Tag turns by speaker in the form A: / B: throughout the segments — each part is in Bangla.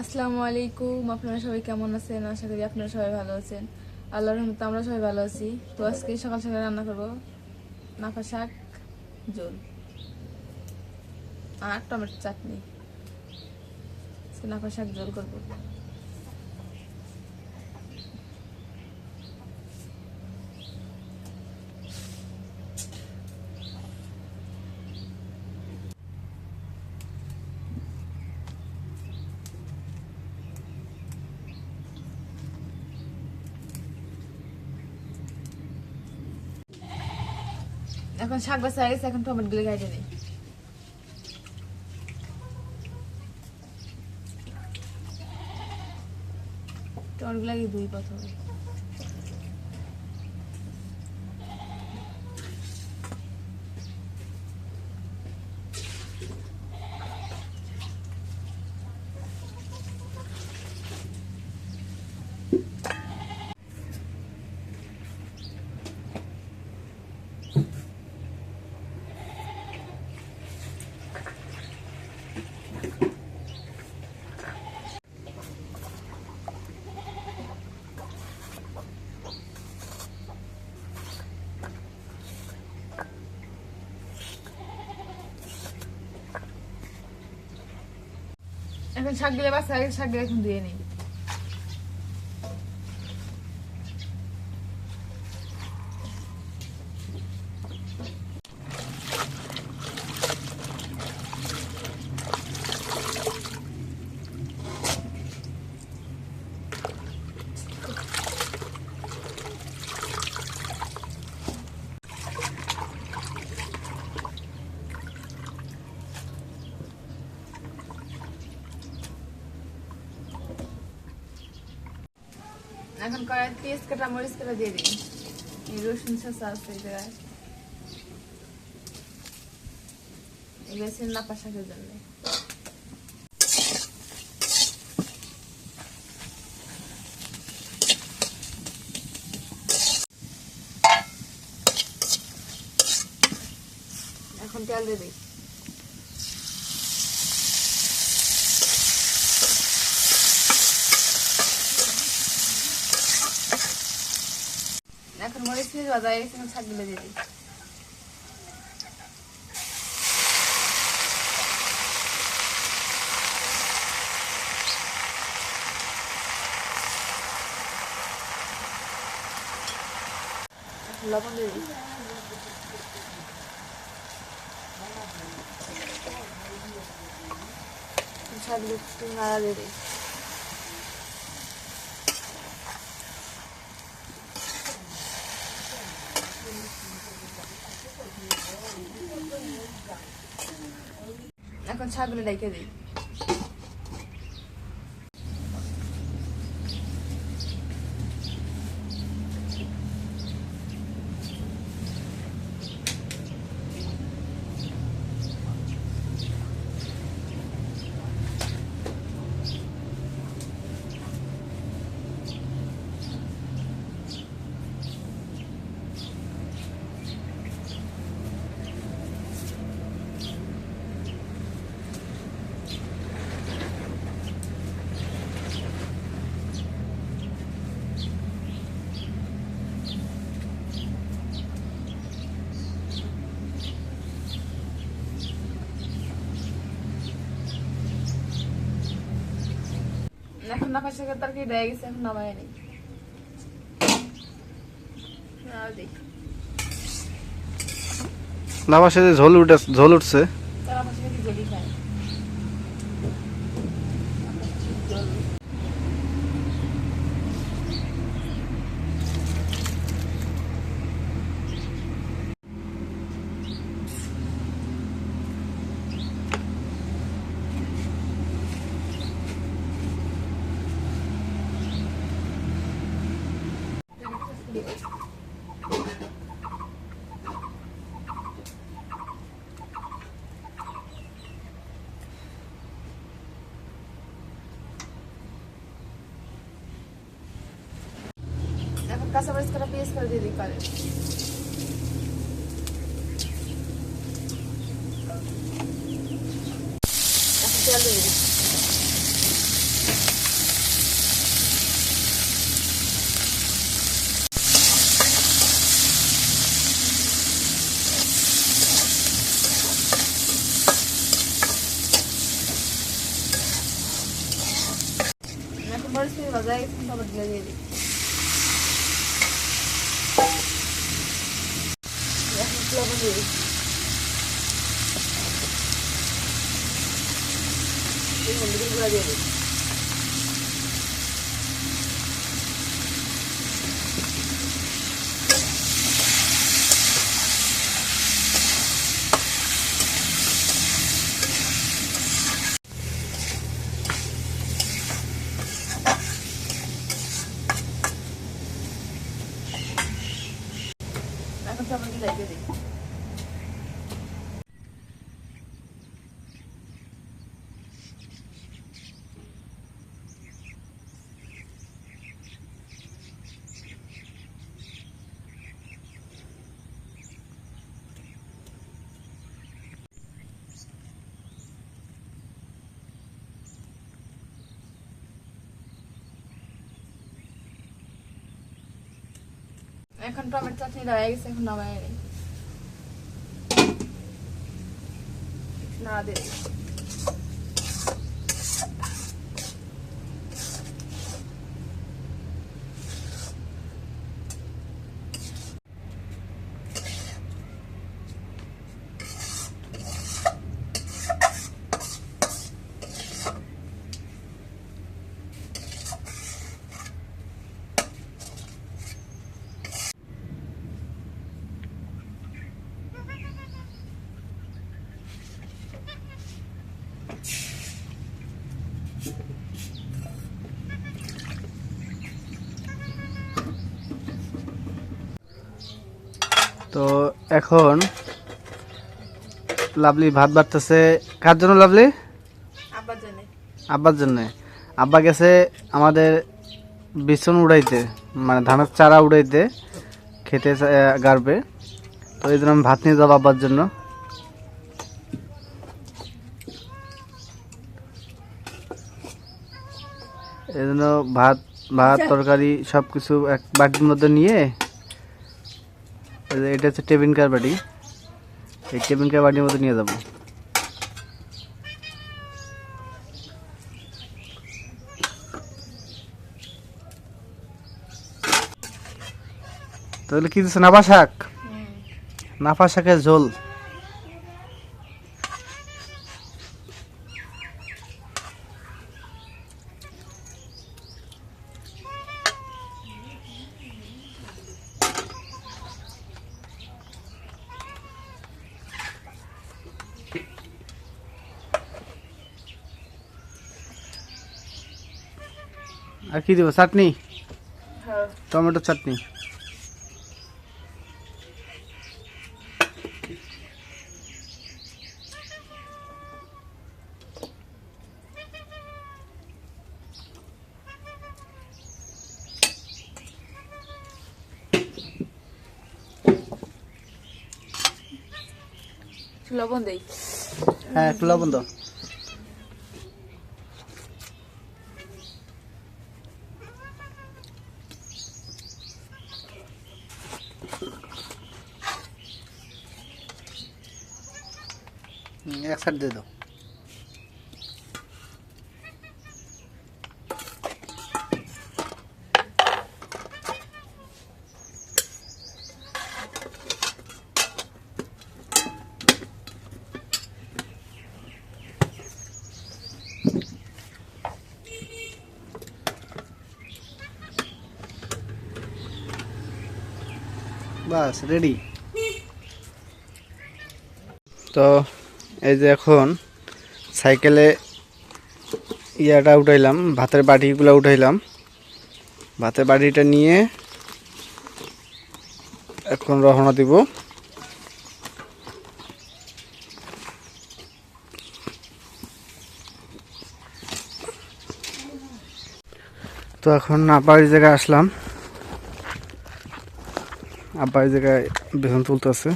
A: আসসালামু আলাইকুম, আপনারা সবাই কেমন আছেন? আশা করি আপনারা সবাই ভালো আছেন। আল্লাহর রহমতে আমরা সবাই ভালো আছি। তো আজকে সকাল সকাল রান্না করব। নাফা শাক, জোল আর টমেটো চাটনি। নাফা শাক, জোল করব। এখন শাক বাসা হয়ে গেছে এখন টমেটো গুলো গাইতে নেই। টমেটো গুলো আগে দুই প্রথমে। এখন শাক দিলে বা শাক দিলে এখন ধুয়ে নেই। এখন কড়াই পেঁয়াজ কাটা মরিচ কাটা দিয়ে দিই। এই রসুন শসা আছে এই এগুলো হচ্ছে নাপা শাকের জন্য। এখন তেল দিয়ে দিই। এখন মরিচ পেঁয়াজ ভাজা হয়ে গেছে শাকগুলো দিয়ে দিই। লবণ দিয়ে দিই। শাকগুলো একটু নাড়া দিয়ে দিই। ছাগলে রেখে দিই। এখন নাফা শাকের তরকারি রয়ে গেছে? এখন নামায় নেই। দিই।
B: নামার সাথে ঝোল উঠে ঝোল উঠছে।
A: এখন কাঁচামরিচ কাটা পেঁয়াজ করে দিয়ে দিই করে এখন তেল দিয়ে দিই গেছে ভাজা হয়ে গেছে আবার দিয়ে দিয়ে দিই এখন একটু লবণ দিয়ে দিই এই হলুদের গুঁড়া দিয়ে দিই এখন চাপাতি দিয়ে দিই এখন টমেটো চাটনি দাঁড়িয়ে গেছে এখন নামাই নেই না দে
B: তো এখন লাভলি ভাত বাড়তেছে। কার জন্য লাভলি?
A: আব্বার জন্য।
B: আব্বা গেছে আমাদের বিছন উড়াইতে মানে ধানের চারা উড়াইতে খেতে গাড়বে। তো এই জন্য আমি ভাত নিয়ে যাব আব্বার জন্য। এই জন্য ভাত ভাত তরকারি সব কিছু এক বাটির মধ্যে নিয়ে এটা হচ্ছে টেবিন কার বাটি। এই টেবিন কার বাটির মধ্যে নিয়ে যাব। তাহলে কি দিচ্ছে নাফা শাক? নাফা শাকের ঝোল। কি দিব? চাটনি?
A: হ্যাঁ।
B: টমেটো চাটনি।
A: লবণ দেই।
B: হ্যাঁ একটু লবণ দাও। হুম, এক সাইড দিয়ে দাও বাস রেডি তো এই যে এখন সাইকেলে ইয়াটা উঠাইলাম, ভাতের বাটিগুলো উঠাইলাম। ভাতের বাটিটা নিয়ে এখন রওনা দিব। তো এখন আব্বার জায়গায় আসলাম। আব্বার জায়গায় বেতন তুলতেছে।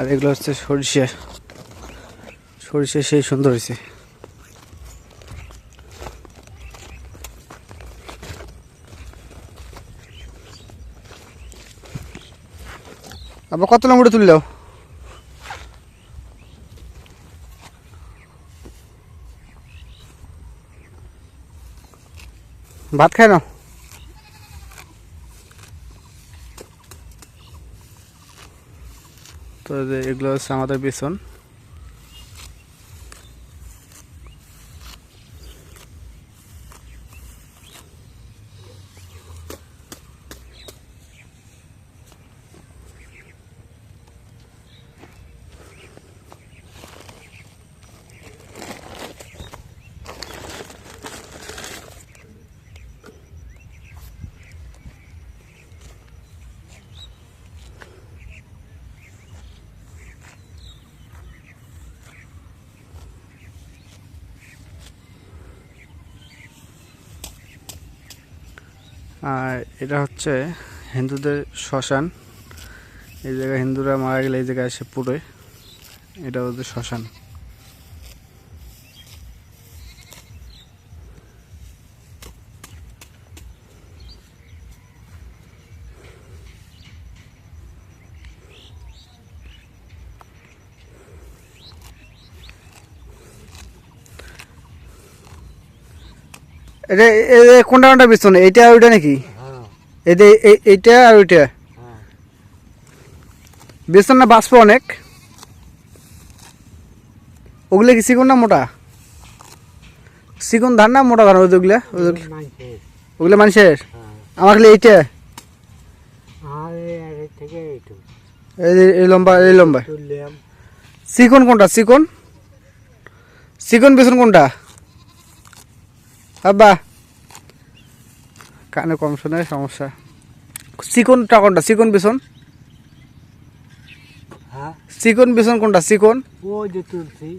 B: আর এগুলো হচ্ছে সরিষা। সরিষা সেই সুন্দর হয়েছে। আবার কত লম্বরে তুললেও ভাত খায় না? তো এগুলো হচ্ছে আমাদের বিছন আর এটা হচ্ছে হিন্দুদের শ্মশান। এই জায়গায় হিন্দুরা মারা গেলে এই জায়গায় এসে পুড়ে। এটা ওদের শ্মশান। এটা কোনটা কোনটা বিছন এইটা আর ওইটা নাকি? এটা এই- এইটা আর ওইটা? বেসন না বাষ্প অনেক? ওগুলো কি চিকন না মোটা? চিকন ধান না মোটা ধান ওইগুলা ওগুলো? মানুষের? আমার খালি এইটা। এই এই লম্বা এই লম্বা। চিকন কোনটা? চিকন? চিকন বেসন কোনটা? আব্বা। কানে কম শোনে সমস্যা। চিকনটা কোনটা? চিকন বেসন?
C: হ্যাঁ?
B: চিকন বেসন কোনটা? চিকন?
C: ওই যে তুলসী।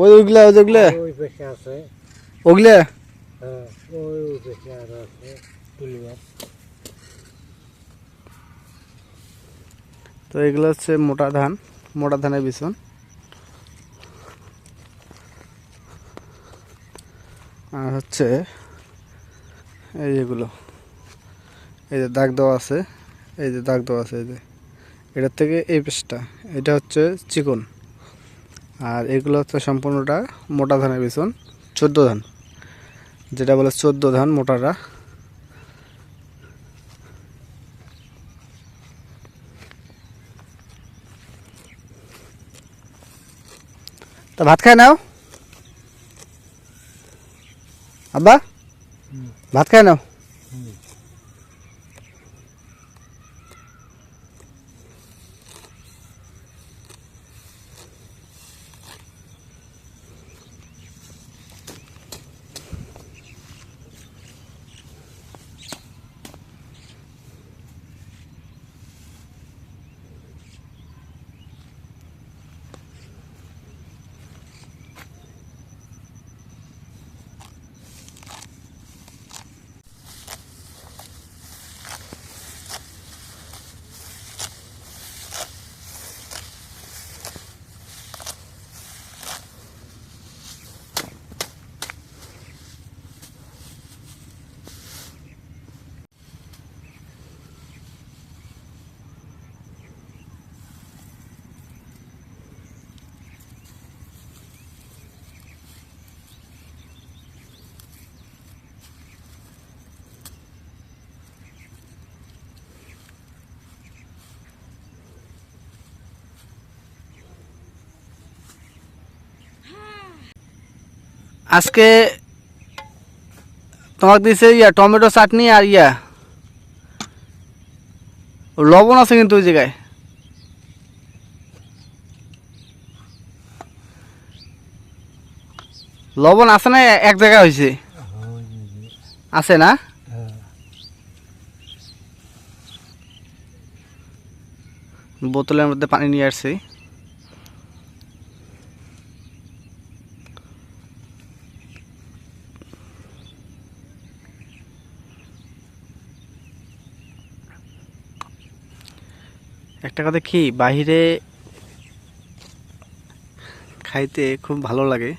B: ওই ওইগুলা ওই যেগুলা।
C: ওই পেশে আছে।
B: ওগুলা?
C: হ্যাঁ ওই ওই পেশে আরও আছে। তুলিয়ার
B: তো এগুলো হচ্ছে মোটা ধান মোটা ধানের বিছন আর হচ্ছে এই যেগুলো, এই যে দাগ দেওয়া আছে, এই যে দাগ দেওয়া আছে, এই যে, এটার থেকে এই পেশটা এটা হচ্ছে চিকন। আর এগুলো হচ্ছে সম্পূর্ণটা মোটা ধানের বিছন চোদ্দ ধান। যেটা বলে চোদ্দ ধান মোটাটা তা ভাত খায় নাও? আব্বা? ভাত খায় নাও? আজকে তোমাকে দিয়েছে ইয়া, টমেটো চাটনি আর ইয়া। লবণ আছে কিন্তু ওই জায়গায়। লবণ আছে না এক জায়গায় হয়েছে আছে না? বোতলের মধ্যে পানি নিয়ে আসছি। একটা কথা কি, বাহিরে খাইতে খুব ভালো লাগে।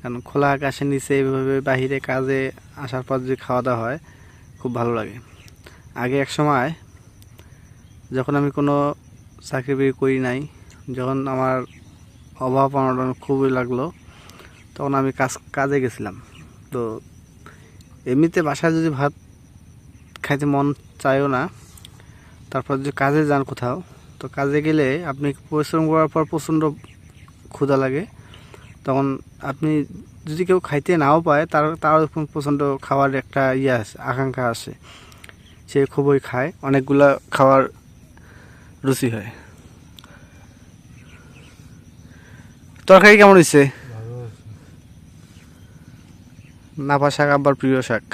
B: কারণ খোলা আকাশের নিচে এভাবে বাহিরে কাজে আসার পর যদি খাওয়া দাওয়া হয়, খুব ভালো লাগে। আগে এক সময় যখন আমি কোনো চাকরি বাকরি করি নাই, যখন আমার অভাব অনটন খুবই লাগল, তখন আমি কাজ, কাজে গেছিলাম। তো এমনিতে বাসায় যদি ভাত খাইতে মন চায়ও না তারপর যদি কাজে যান কোথাও তো কাজে গেলে আপনি পরিশ্রম করার পর প্রচণ্ড ক্ষুধা লাগে। তখন আপনি যদি কেউ খাইতে নাও পায় তার তারও প্রচণ্ড খাওয়ার একটা ইয়ে আছে আকাঙ্ক্ষা আসে সে খুবই খায় অনেকগুলা খাওয়ার রুচি হয়। তরকারি কেমন হয়েছে।
C: আছে
B: নাপা শাক আবার প্রিয় শাক।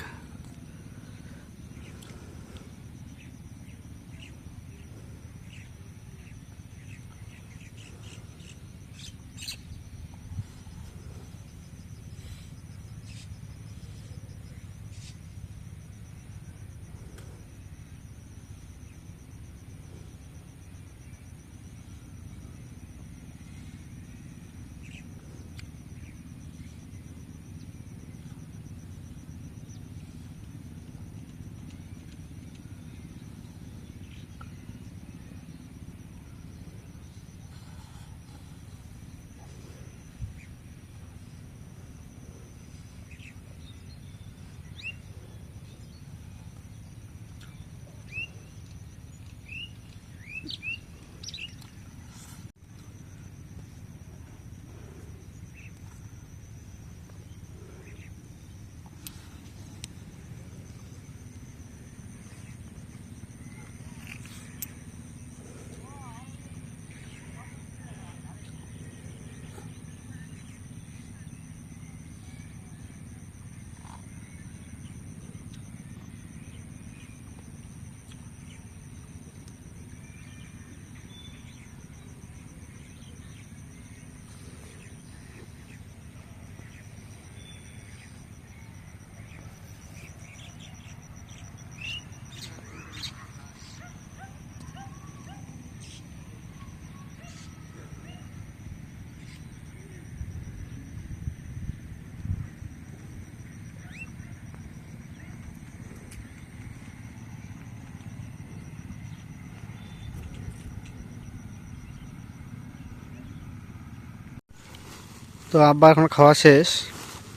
B: তো আব্বা এখন খাওয়া শেষ।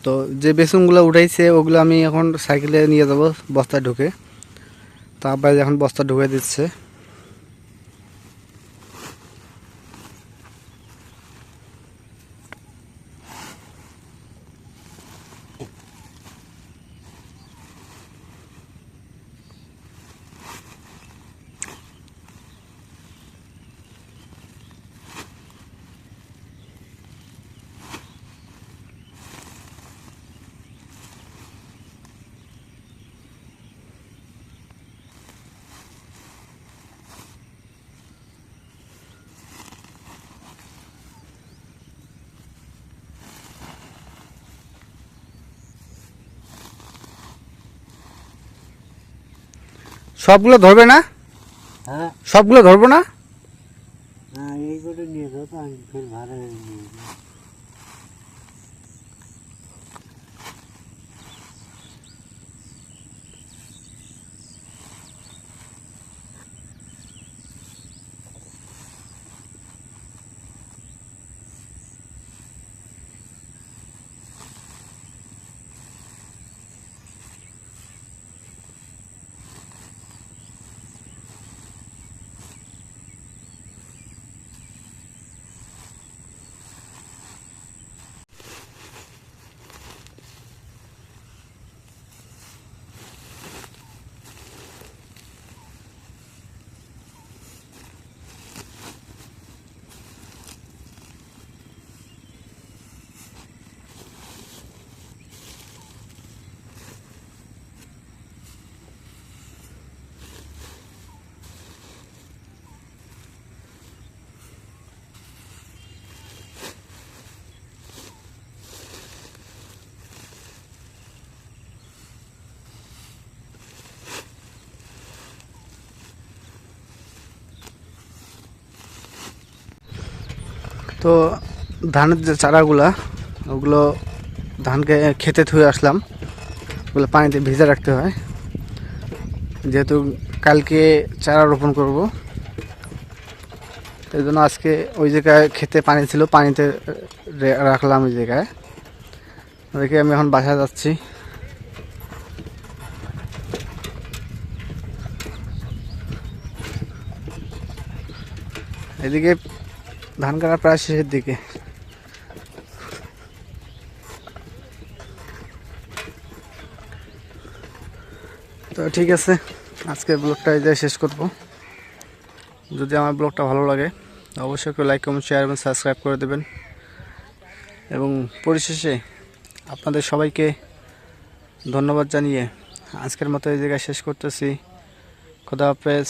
B: তো যে বেসুনগুলো উঠাইছে, ওগুলো আমি এখন সাইকেলে নিয়ে যাব বস্তা ঢুকে। তো আব্বা এখন বস্তা ঢুকে দিচ্ছে। সবগুলো ধরবে না?
C: হ্যাঁ।
B: সবগুলো ধরবো না
C: হ্যাঁ এই করে নিয়ে যাও তো আমি ফের ভাড়া নিয়ে যাব
B: তো ধানের যে চারাগুলা, ওগুলো ধানকে খেতে থুয়ে আসলাম। ওগুলো পানিতে ভিজে রাখতে হয়। যেহেতু কালকে চারা রোপণ করব, এই জন্য আজকে ওই জায়গায় খেতে পানি ছিল, পানিতে রাখলাম ওই জায়গায়। দেখি আমি এখন বাসায় যাচ্ছি। এদিকে ধান কাটা প্রায় শেষের দিকে। তো ঠিক আছে আজকে ব্লগটা এই শেষ করব। যদি আমার ব্লগটা ভালো লাগে, অবশ্যই কেউ লাইক কমেন্ট শেয়ার এবং সাবস্ক্রাইব করে দেবেন। এবং পরিশেষে আপনাদের সবাইকে ধন্যবাদ জানিয়ে আজকের মতো এই জায়গায় শেষ করতেছি। খোদা হাফেজ।